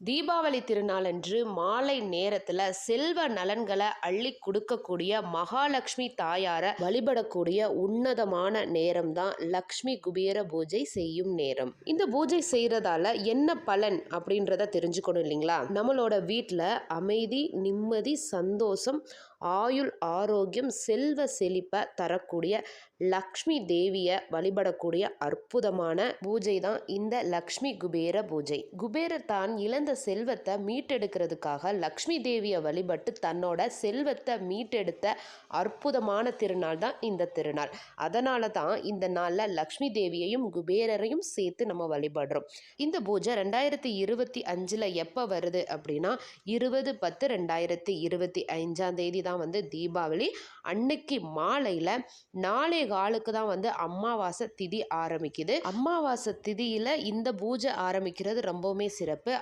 தீபாவளி திருநாளன்று மாலை நேரத்தில் செல்வ நலன்களை அள்ளி கொடுக்கக்கூடிய மகாலட்சுமி தாயாரை வழிபடக்கூடிய உன்னதமான நேரம் தான் லக்ஷ்மி குபேர பூஜை செய்யும் நேரம். இந்த பூஜை செய்யறதால என்ன பலன் அப்படின்றத தெரிஞ்சுக்கணும் இல்லைங்களா? நம்மளோட வீட்டில் அமைதி நிம்மதி சந்தோஷம் ஆயுள் ஆரோக்கியம் செல்வ செழிப்பை தரக்கூடிய லக்ஷ்மி தேவியை வழிபடக்கூடிய அற்புதமான பூஜை தான் இந்த லக்ஷ்மி குபேர பூஜை. குபேரர் தான் இழந்த செல்வத்தை மீட்டெடுக்கிறதுக்காக லக்ஷ்மி தேவியை வழிபட்டு தன்னோட செல்வத்தை மீட்டெடுத்த அற்புதமான திருநாள் தான் இந்த திருநாள். அதனால தான் இந்த நாளில் லக்ஷ்மி தேவியையும் குபேரரையும் சேர்த்து நம்ம வழிபடுறோம். இந்த பூஜை ரெண்டாயிரத்தி இருபத்தி அஞ்சில் எப்போ வருது அப்படின்னா இருபது பத்து ரெண்டாயிரத்தி இருபத்தி அஞ்சாம் தேதி தான் வந்து தீபாவளி. அன்னைக்கு மாலையில் நாளை காலுக்கு தான் வந்து அம்மாவாசை திதி ஆரம்பிக்குது. அம்மாவாசை திதியில் இந்த பூஜை ஆரம்பிக்கிறது ரொம்பவுமே சிறப்பு.